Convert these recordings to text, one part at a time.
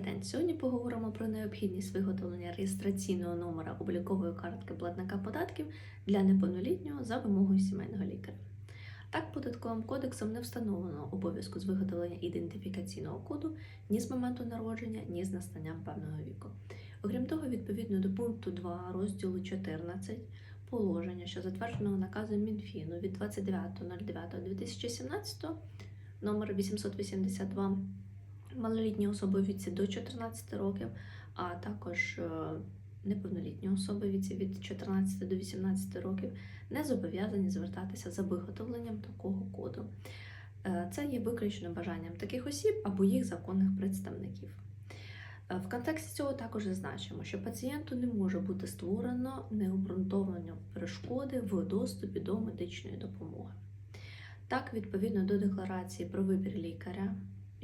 Добрий день. Сьогодні поговоримо про необхідність виготовлення реєстраційного номера облікової картки платника податків для неповнолітнього за вимогою сімейного лікаря. Так, податковим кодексом не встановлено обов'язку з виготовлення ідентифікаційного коду ні з моменту народження, ні з настанням певного віку. Окрім того, відповідно до пункту 2 розділу 14 положення, що затвердженого наказом Мінфіну від 29.09.2017 номер 882 малолітні особи в віці до 14 років, а також е, неповнолітні особи в віці від 14 до 18 років не зобов'язані звертатися за виготовленням такого коду. Е, Це є виключно бажанням таких осіб або їх законних представників. Е, В контексті цього також зазначимо, що пацієнту не може бути створено необґрунтовані перешкоди в доступі до медичної допомоги. Так, відповідно до декларації про вибір лікаря,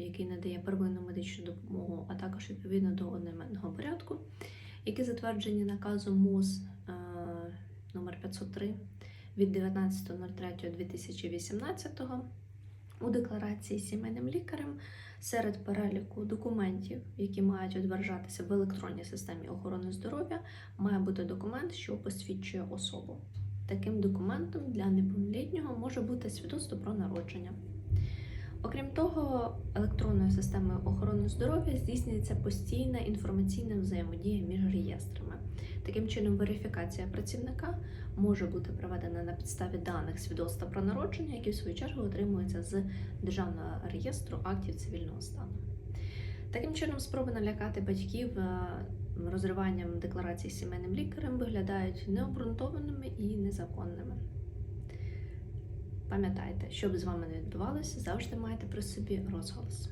який надає первинну медичну допомогу, а також відповідно до одноіменного порядку, які затверджені наказом МОЗ е, номер 503 від 19.03.2018 у декларації сімейним лікарем серед переліку документів, які мають відображатися в електронній системі охорони здоров'я, має бути документ, що посвідчує особу. Таким документом для неповнолітнього може бути свідоцтво про народження. Окрім того, електронною системою охорони здоров'я здійснюється постійна інформаційна взаємодія між реєстрами. Таким чином, верифікація працівника може бути проведена на підставі даних свідоцтва про народження, які в свою чергу отримуються з Державного реєстру актів цивільного стану. Таким чином, спроби налякати батьків е, розриванням декларації сімейним лікарем виглядають необґрунтованими і незаконними. Пам'ятайте, що б з вами не відбувалося, завжди майте при собі розголос.